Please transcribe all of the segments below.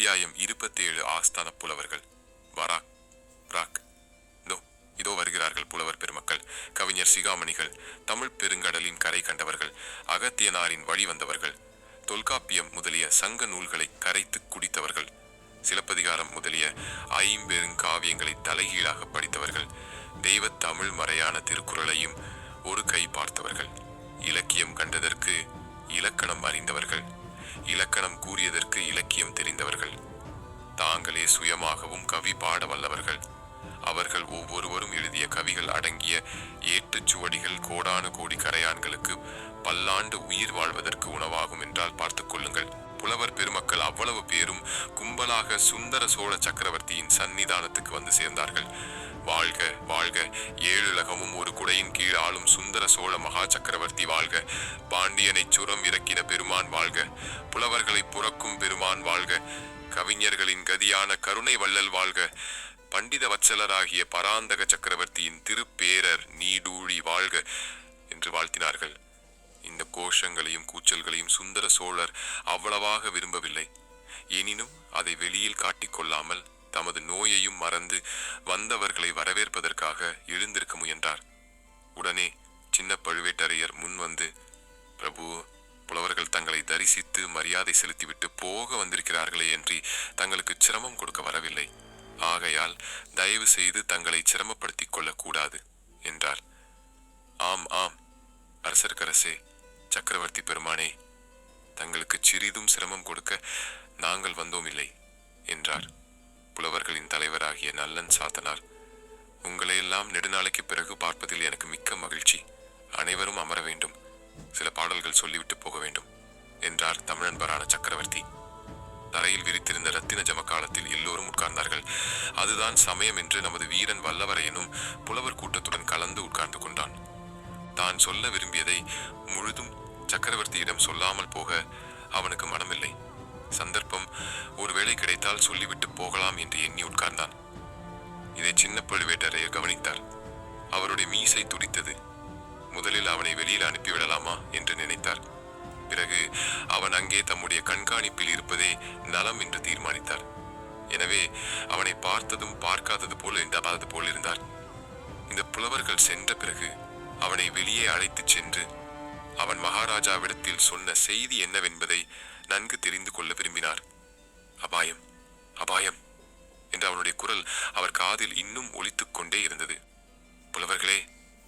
அத்தியாயம் இருபத்தேழு ஆஸ்தான புலவர்கள். வராக் ராக். இதோ இதோ வருகிறார்கள் புலவர் பெருமக்கள். கவிஞர் சிகாமணிகள் தமிழ் பெருங்கடலின் கரை கண்டவர்கள் அகத்தியனாரின் வழி வந்தவர்கள் தொல்காப்பியம் முதலிய சங்க நூல்களை கரைத்து குடித்தவர்கள் சிலப்பதிகாரம் முதலிய ஐம்பெருங்காவியங்களை தலைகீழாக படித்தவர்கள் தெய்வ தமிழ் மறையான திருக்குறளையும் ஒரு கை பார்த்தவர்கள் இலக்கியம் கண்டதற்கு இலக்கணம் அறிந்தவர்கள் இலக்கணம் கூறியதற்கு இலக்கியம் தெரிந்தவர்கள். தாங்களே சுயமாகவும் கவி பாட வல்லவர்கள் அவர்கள் ஒவ்வொருவரும் எழுதிய கவிகள் அடங்கிய ஏட்டுச் சுவடிகள் கோடான கோடி கரையான்களுக்கு பல்லாண்டு உயிர் வாழ்வதற்கு உணவாகும் என்றால் பார்த்துக் கொள்ளுங்கள். புலவர் பெருமக்கள் அவ்வளவு பேரும் கும்பலாக சுந்தர சோழ சக்கரவர்த்தியின் சன்னிதானத்துக்கு வந்து சேர்ந்தார்கள். வாழ்க வாழ்க. ஏழுலகமும் ஒரு குடையின் கீழ் ஆளும் சுந்தர சோழ மகா சக்கரவர்த்தி வாழ்க. பாண்டியனை சுரம் இறக்கின பெருமான் வாழ்க. புலவர்களை புறக்கும் பெருமான் வாழ்க. கவிஞர்களின் கதியான கருணை வள்ளல் வாழ்க. பண்டித வச்சலராகிய பராந்தக சக்கரவர்த்தியின் திருப்பேரர் நீடூழி வாழ்க என்று வாழ்த்தினார்கள். இந்த கோஷங்களையும் கூச்சல்களையும் சுந்தர சோழர் அவ்வளவாக விரும்பவில்லை. எனினும் அதை வெளியில் காட்டிக்கொள்ளாமல் தமது நோயையும் மறந்து வந்தவர்களை வரவேற்பதற்காக எழுந்திருக்க முயன்றார். உடனே சின்ன பழுவேட்டரையர் முன் வந்து பிரபு புலவர்கள் தங்களை தரிசித்து மரியாதை செலுத்திவிட்டு போக வந்திருக்கிறார்களே என்று தங்களுக்கு சிரமம் கொடுக்க வரவில்லை. ஆகையால் தயவு செய்து தங்களை சிரமப்படுத்திக் கொள்ளக்கூடாது என்றார். ஆம் ஆம் அரசர்க்கரசே சக்கரவர்த்தி பெருமானே தங்களுக்கு சிறிதும் சிரமம் கொடுக்க நாங்கள் வந்தோம் இல்லை என்றார். புலவர்களின் தலைவராகிய நல்லன் சாத்தனார். உங்களையெல்லாம் நெடுநாளைக்கு பிறகு பார்ப்பதில் எனக்கு மிக்க மகிழ்ச்சி. அனைவரும் அமர வேண்டும். சில பாடல்கள் சொல்லிவிட்டு போக வேண்டும் என்றார் தமிழன்பரான சக்கரவர்த்தி. தரையில் விரித்திருந்த ரத்தின ஜமக்காலத்தில் எல்லோரும் உட்கார்ந்தார்கள். அதுதான் சமயம் என்று நமது வீரன் வல்லவரையனும் புலவர் கூட்டத்துடன் கலந்து உட்கார்ந்து கொண்டான். தான் சொல்ல விரும்பியதை முழுதும் சக்கரவர்த்தியிடம் சொல்லாமல் போக அவனுக்கு மனமில்லை. சந்தர்ப்பம் ஒருவேளை கிடைத்தால் சொல்லிவிட்டு போகலாம் என்று எண்ணி உட்கார்ந்தான். இதை சின்ன பழுவேட்டரையர் கவனித்தார். அவருடைய மீசை துடித்தது. முதலில் அவனை வெளியில் அனுப்பிவிடலாமா என்று நினைத்தார். பிறகு அவன் அங்கே தம்முடைய கண்காணிப்பில் இருப்பதே நலம் என்று தீர்மானித்தார். எனவே அவனை பார்த்ததும் பார்க்காதது போல் எண்டாதது போல் இருந்தார். இந்த புலவர்கள் சென்ற பிறகு அவனை வெளியே அழைத்துச் சென்று அவன் மகாராஜாவிடத்தில் சொன்ன செய்தி என்னவென்பதை நன்கு தெரிந்து கொள்ள விரும்பினார். அபாயம் அபாயம் என்ற அவனுடைய குரல் அவர் காதில் இன்னும் ஒலித்துக் கொண்டே இருந்தது. புலவர்களே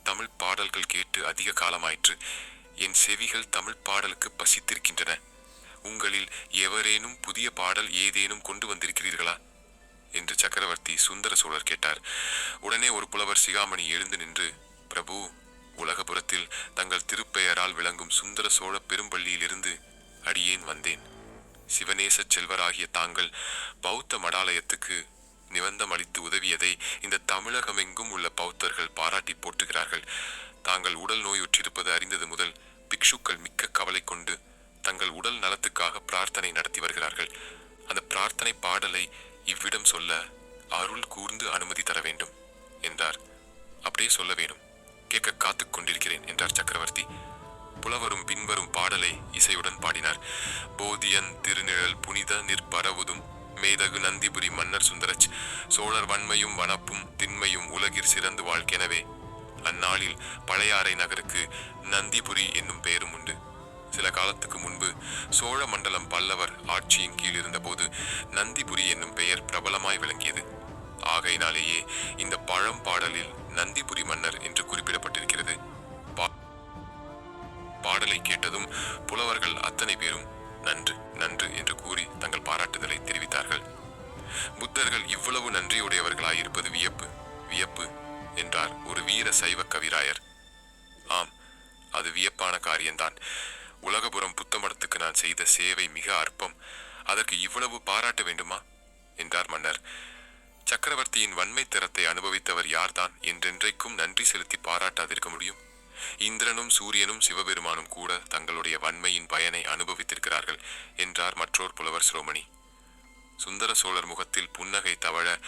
தமிழ் பாடல்கள் கேட்டு அதிக காலமாயிற்று. என் செவிகள் தமிழ் பாடலுக்கு பசித்திருக்கின்றன. உங்களில் எவரேனும் புதிய பாடல் ஏதேனும் கொண்டு வந்திருக்கிறீர்களா? என்று சக்கரவர்த்தி சுந்தர சோழர் கேட்டார். உடனே ஒரு புலவர் சிகாமணி எழுந்து நின்று பிரபு உலகபுரத்தில் தங்கள் திருப்பெயரால் விளங்கும் சுந்தர சோழ பெரும்பள்ளியிலிருந்து அடியேன் வந்தேன். சிவநேச செல்வராகிய தாங்கள் பௌத்த மடாலயத்துக்கு நிபந்தம் அளித்து உதவியதை இந்த தமிழகமெங்கும் உள்ள பௌத்தர்கள் பாராட்டி போற்றுகிறார்கள். தாங்கள் உடல் நோயுற்றிருப்பது அறிந்தது முதல் பிக்ஷுக்கள் மிக்க கவலை கொண்டு தங்கள் உடல் நலத்துக்காக பிரார்த்தனை நடத்தி வருகிறார்கள். அந்த பிரார்த்தனை பாடலை இவ்விடம் சொல்ல அருள் கூர்ந்து அனுமதி தர வேண்டும் என்றார். அப்படியே சொல்ல வேணும். கேட்க காத்துக் கொண்டிருக்கிறேன் என்றார் சக்கரவர்த்தி. புலவரும் பின்வரும் இசையுடன் பாடினார். போதியன் திருநிழல் புனித நிற்பரவுதும் மேதகு நந்திபுரி மன்னர் சுந்தரச். சோழர் வன்மையும் வனப்பும் திண்மையும் உலகிற் சிறந்து வாழ்க்கெனவே அந்நாளில் பழையாறை நகருக்கு நந்திபுரி என்னும் பெயரும் உண்டு. சில காலத்துக்கு முன்பு சோழ மண்டலம் பல்லவர் ஆட்சியின் கீழ் இருந்தபோது நந்திபுரி என்னும் பெயர் பிரபலமாய் விளங்கியது. ஆகையினாலேயே இந்த பழம் பாடலில் நந்திபுரி மன்னர் என்று குறிப்பிட்டார் புலவர்கள் அத்தனை பேரும் நன்று நன்று என்று கூறி தங்கள் பாராட்டுதலை தெரிவித்தார்கள். புத்தர்கள் இவ்வளவு நன்றியுடையவர்களாயிருப்பது வியப்பு வியப்பு என்றார் ஒரு வீர சைவ கவிராயர். ஆம் அது வியப்பான காரியம்தான். உலகபுரம் புத்தமடத்துக்கு நான் செய்த சேவை மிக அற்பம். அதற்கு இவ்வளவு பாராட்ட வேண்டுமா? என்றார் மன்னர். சக்கரவர்த்தியின் வன்மை திறத்தை அனுபவித்தவர் யார்தான்? என்றென்றைக்கும் நன்றி செலுத்தி பாராட்டாதிருக்க முடியும். இந்திரனும் சூரியனும் சிவபெருமானும் கூட தங்களுடைய வன்மையின் பயனை அனுபவித்திருக்கிறார்கள் என்றார் மற்றோர் புலவர் சிரோமணி. சுந்தர சோழர் முகத்தில் புன்னகை தவழ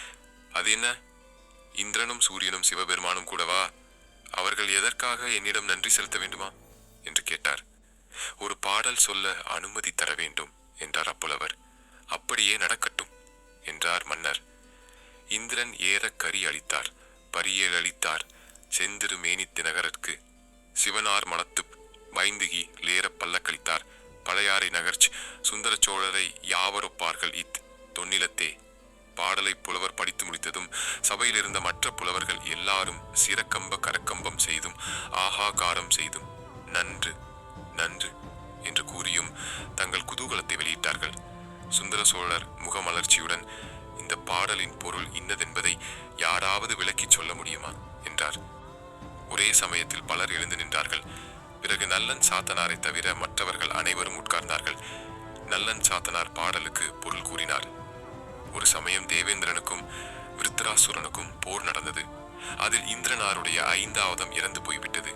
அது என்ன? இந்திரனும் சூரியனும் சிவபெருமானும் கூடவா அவர்கள் எதற்காக என்னிடம் நன்றி செலுத்த வேண்டுமா? என்று கேட்டார். ஒரு பாடல் சொல்ல அனுமதி தர வேண்டும் என்றார் அப்புலவர். அப்படியே நடக்கட்டும் என்றார் மன்னர். இந்திரன் ஏற கரி அளித்தார். பரியல் அளித்தார். செந்திரு மேனித்து நகரற்கு சிவனார் மனத்து வைந்துகி லேர பல்லக்களித்தார். பழையாறை நகர்ச் சுந்தர சோழரை யாவரொப்பார்கள் இத் தொன்னிலத்தே. பாடலை புலவர் படித்து முடித்ததும் சபையில் இருந்த மற்ற புலவர்கள் எல்லாரும் சிறக்கம்ப கரக்கம்பம் செய்தும் ஆகாகாரம் செய்தும் நன்று நன்று என்று கூறியும் தங்கள் குதூகலத்தை வெளியிட்டார்கள். சுந்தர சோழர் முகமலர்ச்சியுடன் இந்த பாடலின் பொருள் இன்னதென்பதை யாராவது விளக்கிச் சொல்ல முடியுமா? என்றார். ஒரே சமயத்தில் பலர் எழுந்து நின்றார்கள். பிறகு நல்லன் சாத்தனாரை தவிர மற்றவர்கள் அனைவரும் உட்கார்ந்தார்கள். நல்லன் சாத்தனார் பாடலுக்கு பொருள் கூறினார். ஒரு சமயம் தேவேந்திரனுக்கும் விருத்ராசுரனுக்கும் போர் நடந்தது. அதில் இந்திரனாருடைய ஐந்தாவதம் இறந்து போய்விட்டது.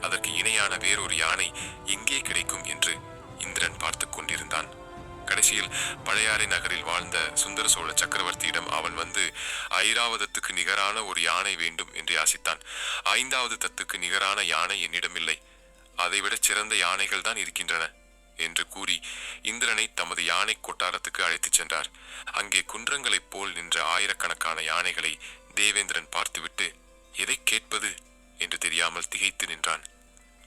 அதற்கு இணையான வேறொரு யானை எங்கே கிடைக்கும் என்று இந்திரன் பார்த்து கொண்டிருந்தான். கடைசியில் பழையாறை நகரில் வாழ்ந்த சுந்தர சோழ சக்கரவர்த்தியிடம் அவன் வந்து ஐராவதத்துக்கு நிகரான ஒரு யானை வேண்டும் என்று யாசித்தான். ஐந்தாவது தத்துக்கு நிகரான யானை என்னிடமில்லை. அதைவிட சிறந்த யானைகள் தான் இருக்கின்றன என்று கூறி இந்திரனை தமது யானை கொட்டாரத்துக்கு அழைத்துச் சென்றார். அங்கே குன்றங்களைப் போல் நின்ற ஆயிரக்கணக்கான யானைகளை தேவேந்திரன் பார்த்துவிட்டு எதை கேட்பது? என்று தெரியாமல் திகைத்து நின்றான்.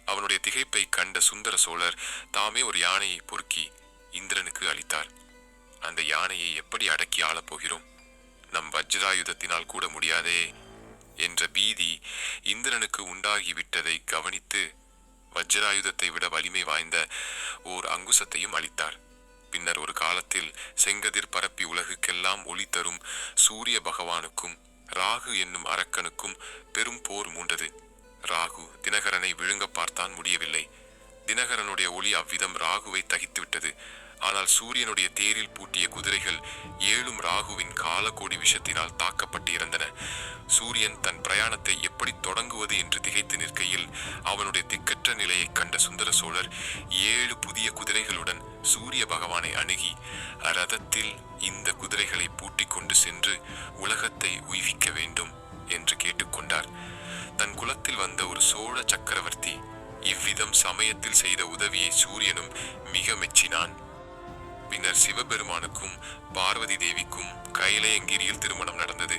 அவனுடைய திகைப்பை கண்ட சுந்தர சோழர் தாமே ஒரு யானையை பொறுக்கி இந்திரனுக்கு அளித்தார். அந்த யானையை எப்படி அடக்கி ஆளப் போகிறோம்? நம் வஜ்ராயுதத்தினால் கூட முடியாதே என்ற பீதி இந்திரனுக்கு உண்டாகிவிட்டதை கவனித்து வஜ்ராயுதத்தை விட வலிமை வாய்ந்த ஓர் அங்குசத்தையும் அளித்தார். பின்னர் ஒரு காலத்தில் செங்கதிர் பரப்பி உலகுக்கெல்லாம் ஒளி தரும் சூரிய பகவானுக்கும் ராகு என்னும் அரக்கனுக்கும் பெரும் போர் மூண்டது. ராகு தினகரனை விழுங்க பார்த்தான் முடியவில்லை. தினகரனுடைய ஒளி அவ்விதம் ராகுவை தகித்துவிட்டது. ஆனால் சூரியனுடைய தேரில் பூட்டிய குதிரைகள் ஏழும் ராகுவின் காலக்கோடி விஷத்தினால் தாக்கப்பட்டு இறந்தன சூரியன் தன் பிரயாணத்தை எப்படி தொடங்குவது என்று திகைத்து நிற்கையில் அவனுடைய திக்கற்ற நிலையை கண்ட சுந்தர சோழர் ஏழு புதிய குதிரைகளுடன் சூரிய பகவானை அணுகி ரதத்தில் இந்த குதிரைகளை பூட்டிக் கொண்டு சென்று உலகத்தை உய்விக்க வேண்டும் என்று கேட்டுக்கொண்டார் தன் குலத்தில் வந்த ஒரு சோழ சக்கரவர்த்தி இவ்விதம் சமயத்தில் செய்த உதவியை சூரியனும் மிக மெச்சினான். சிவபெருமானுக்கும் பார்வதி தேவிக்கும் கைலையங்கிரியில் திருமணம் நடந்தது.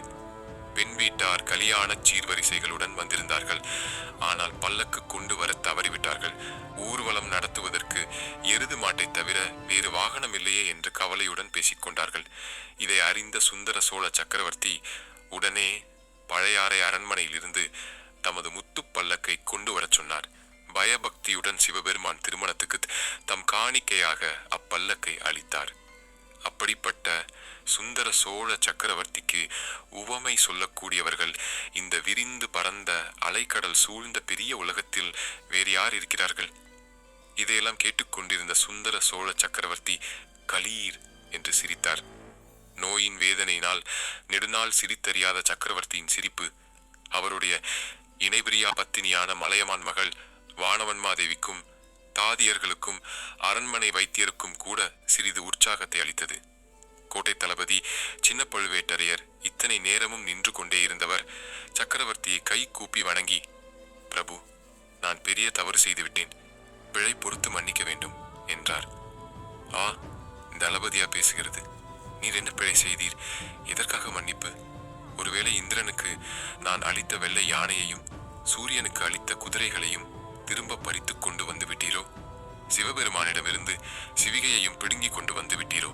பெண் வீட்டார் கலியாண சீர்வரிசைகளுடன் வந்திருந்தார்கள். ஆனால் பல்லக்கு கொண்டு வர தவறிவிட்டார்கள். ஊர்வலம் நடத்துவதற்கு எருது மாட்டை தவிர வேறு வாகனம் இல்லையே என்று கவலையுடன் பேசிக்கொண்டார்கள் இதை அறிந்த சுந்தர சோழ சக்கரவர்த்தி உடனே பழையாறை அரண்மனையிலிருந்து தமது முத்து பல்லக்கை கொண்டு வரச் சொன்னார். பயபக்தியுடன் சிவபெருமான் திருமணத்துக்கு தம் காணிக்கையாக அப்பல்லக்கை அளித்தார். அப்படிப்பட்ட சுந்தர சோழ சக்கரவர்த்திக்கு உவமை சொல்லக்கூடியவர்கள் இந்த விரிந்து பறந்த அலைக்கடல் சூழ்ந்த பெரிய உலகத்தில் வேறு யார் இருக்கிறார்கள்? இதையெல்லாம் கேட்டுக்கொண்டிருந்த சுந்தர சோழ சக்கரவர்த்தி கலீர் என்று சிரித்தார். நோயின் வேதனையினால் நெடுநாள் சிரித்தறியாத சக்கரவர்த்தியின் சிரிப்பு அவருடைய இணைபிரியா பத்தினியான மலையமான் மகள் வானவன் மாதேவிக்கும் தாதியர்களுக்கும் அரண்மனை வைத்தியருக்கும் கூட சிறிது உற்சாகத்தை அளித்தது. கோட்டை தளபதி சின்ன பழுவேட்டரையர் இத்தனை நேரமும் நின்று கொண்டே இருந்தவர் சக்கரவர்த்தியை கை கூப்பி வணங்கி பிரபு நான் பெரிய தவறு செய்துவிட்டேன். பிழை பொறுத்து மன்னிக்க வேண்டும் என்றார். ஆ தளபதியா பேசுகிறது. நீர் என்ன பிழை செய்தீர்? எதற்காக மன்னிப்பு? ஒருவேளை இந்திரனுக்கு நான் அளித்த வெள்ளை யானையையும் சூரியனுக்கு அளித்த குதிரைகளையும் திரும்ப பறித்து கொண்டு வந்து விட்டீரோ? சிவபெருமானிடமிருந்து சிவிகையையும் பிடுங்கிக் கொண்டு வந்து விட்டீரோ?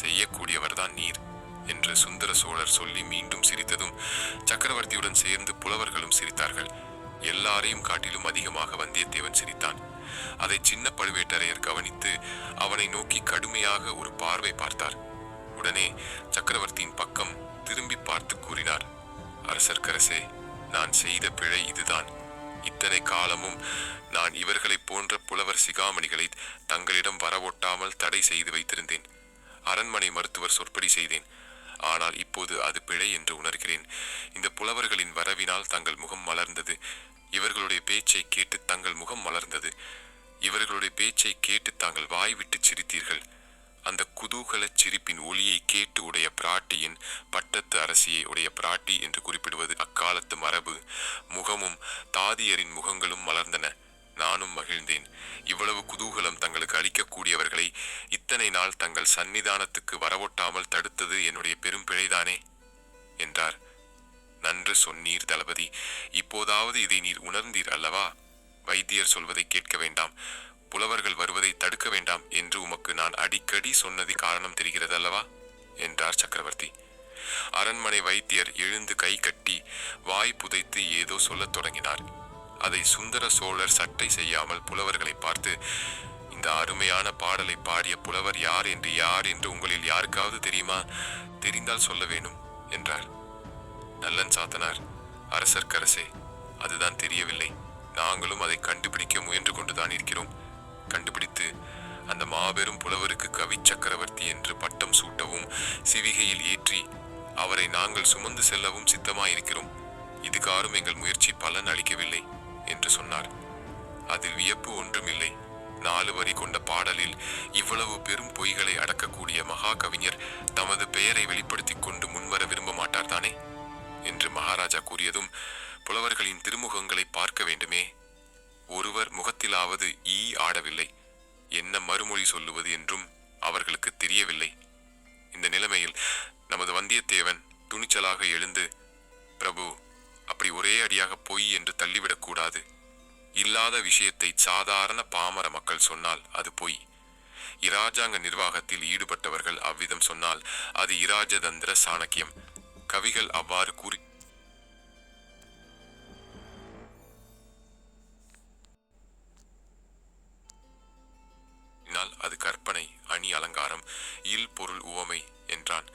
செய்யக்கூடியவர்தான் நீர் என்று சுந்தர சோழர் சொல்லி மீண்டும் சிரித்ததும் சக்கரவர்த்தியுடன் சேர்ந்து புலவர்களும் சிரித்தார்கள். எல்லாரையும் காட்டிலும் அதிகமாக வந்தியத்தேவன் சிரித்தான். அதை சின்ன பழுவேட்டரையர் கவனித்து அவனை நோக்கி கடுமையாக ஒரு பார்வை பார்த்தார். உடனே சக்கரவர்த்தியின் பக்கம் திரும்பி பார்த்து கூறினார் அரசர்க்கரசே நான் செய்த பிழை இதுதான். இத்தனை காலமும் நான் இவர்களைப் போன்ற புலவர் சிகாமணிகளை தங்களிடம் வரவொட்டாமல் தடை செய்து வைத்திருந்தேன். அரண்மனை மருத்துவர் சொற்படி செய்தேன். ஆனால் இப்போது அது பிழை என்று உணர்கிறேன். இந்த புலவர்களின் வரவினால் தங்கள் முகம் மலர்ந்தது. இவர்களுடைய பேச்சை கேட்டு தங்கள் முகம் மலர்ந்தது. இவர்களுடைய பேச்சை கேட்டு தாங்கள் வாய் விட்டு சிரித்தீர்கள். அந்த குதூகலச் சிரிப்பின் ஒளியை கேட்டு உடைய பிராட்டியின் பட்டத்து அரசியை உடைய பிராட்டி என்று குறிப்பிடுவது அக்காலத்து மரபு. முகமும் தாதியரின் முகங்களும் மலர்ந்தன. நானும் மகிழ்ந்தேன். இவ்வளவு குதூகலம் தங்களுக்கு அளிக்கக்கூடியவர்களை இத்தனை நாள் தங்கள் சந்நிதானத்துக்கு வரவொட்டாமல் தடுத்தது என்னுடைய பெரும் பிழைதானே? என்றார். நன்று சொன்னீர் தளபதி. இப்போதாவது இதை நீர் உணர்ந்தீர் அல்லவா? வைத்தியர் சொல்வதை கேட்க வேண்டாம். புலவர்கள் வருவதை தடுக்க வேண்டாம் என்று உமக்கு நான் அடிக்கடி சொன்னது காரணம் தெரிகிறது அல்லவா என்றார் சக்கரவர்த்தி. அரண்மனை வைத்தியர் எழுந்து கை கட்டி வாய் புதைத்து ஏதோ சொல்லத் தொடங்கினார். அதை சுந்தர சோழர் சட்டை செய்யாமல் புலவர்களை பார்த்து இந்த அருமையான பாடலை பாடிய புலவர் யார் என்று யார் என்று உங்களில் யாருக்காவது தெரியுமா? தெரிந்தால் சொல்ல வேணும் என்றார். நல்லன் சாத்தனார் அரசர்க்கரசே அதுதான் தெரியவில்லை. நாங்களும் அதை கண்டுபிடிக்க முயன்று கொண்டுதான் இருக்கிறோம். கண்டுபிடித்து அந்த மாபெரும் புலவருக்கு கவி சக்கரவர்த்தி என்று பட்டம் சூட்டவும் சிவிகையில் ஏற்றி அவரை நாங்கள் சுமந்து செல்லவும் சித்தமாயிருக்கிறோம். இதுகாரும் எங்கள் முயற்சி பலன் அளிக்கவில்லை என்று சொன்னார். அதில் வியப்பு ஒன்றுமில்லை. நாலு வரி கொண்ட பாடலில் இவ்வளவு பெரும் பொய்களை அடக்கக்கூடிய மகா கவிஞர் தமது பெயரை வெளிப்படுத்திக் கொண்டு முன்வர விரும்ப மாட்டார் தானே? என்று மகாராஜா கூறியதும் புலவர்களின் திருமுகங்களை பார்க்க வேண்டுமே ஒருவர் முகத்திலாவது ஈ ஆடவில்லை. என்ன மறுமொழி சொல்லுவது என்றும் அவர்களுக்கு தெரியவில்லை. இந்த நிலைமையில் நமது வந்தியத்தேவன் துணிச்சலாக எழுந்து பிரபு அப்படி ஒரே அடியாக பொய் என்று தள்ளிவிடக்கூடாது இல்லாத விஷயத்தை சாதாரண பாமர மக்கள் சொன்னால் அது பொய். இராஜாங்க நிர்வாகத்தில் ஈடுபட்டவர்கள் அவ்விதம் சொன்னால் அது இராஜதந்திர சாணக்கியம். கவிகள் அவ்வாறு கூறி இல் பொருள் உவமை என்றான்.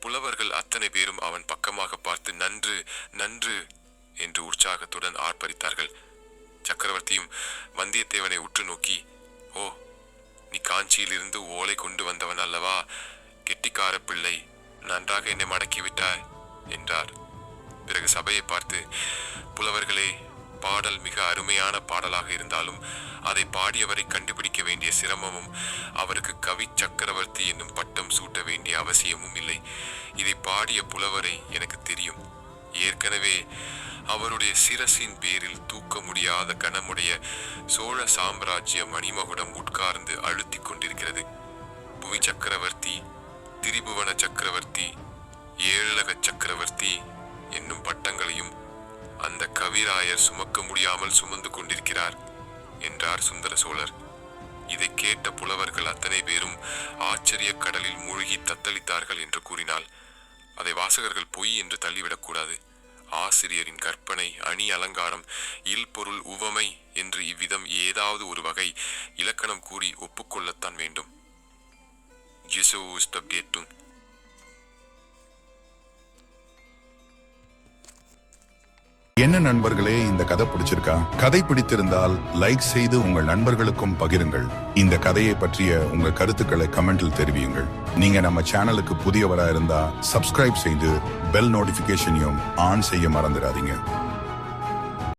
புலவர்கள் அத்தனை பேரும் அவன் பக்கமாக பார்த்து நன்று நன்று என்று உற்சாகத்துடன் ஆர்ப்பரித்தார்கள். சக்கரவர்த்தியும் வந்தியத்தேவனை உற்று நோக்கி ஓ நீ காஞ்சியிலிருந்து ஓலை கொண்டு வந்தவன் அல்லவா? கெட்டிக்கார பிள்ளை நன்றாக என்னை மடக்கிவிட்டாய் என்றார். பிறகு சபையை பார்த்து புலவர்களே பாடல் மிக அருமையான பாடலாக இருந்தாலும் அதை பாடியவரை வேண்டிய சிரமமும் அவருக்கு கவி சக்கரவர்த்தி என்னும் பட்டம் சூட்ட வேண்டிய அவசியமும் இல்லை. இதை பாடிய புலவரை எனக்கு தெரியும். ஏற்கனவே அவருடைய சிரசின் பேரில் தூக்க முடியாத கனமுடைய சோழ சாம்ராஜ்ய மணிமகுடம் உட்கார்ந்து அழுத்திக் கொண்டிருக்கிறது. புவி சக்கரவர்த்தி திரிபுவன சக்கரவர்த்தி ஏழக சக்கரவர்த்தி என்னும் பட்டங்களையும் அந்த கவிராயர் சுமக்க முடியாமல் சுமந்து கொண்டிருக்கிறார் என்றார் சுந்தர சோழர். இதை கேட்ட புலவர்கள் அத்தனை பேரும் ஆச்சரிய கடலில் மூழ்கி தத்தளித்தார்கள் என்று கூறினால் அதை வாசகர்கள் பொய் என்று தள்ளிவிடக்கூடாது ஆசிரியரின் கற்பனை அணி அலங்காரம் இல் பொருள் உவமை என்று இவ்விதம் ஏதாவது ஒரு வகை இலக்கணம் கூறி ஒப்புக்கொள்ளத்தான் வேண்டும் Jesus begetum. என்ன நண்பர்களே இந்த கதை பிடிச்சிருக்கா? கதை பிடித்திருந்தால் லைக் செய்து உங்கள் நண்பர்களுக்கும் பகிருங்கள். இந்த கதையை பற்றிய உங்க கருத்துக்களை கமெண்டில் தெரிவியுங்கள். நீங்க நம்ம சேனலுக்கு புதியவரா இருந்தா சப்ஸ்கிரைப் செய்து பெல் நோட்டிபிகேஷனையும் ஆன் செய்ய மறந்துடாதீங்க.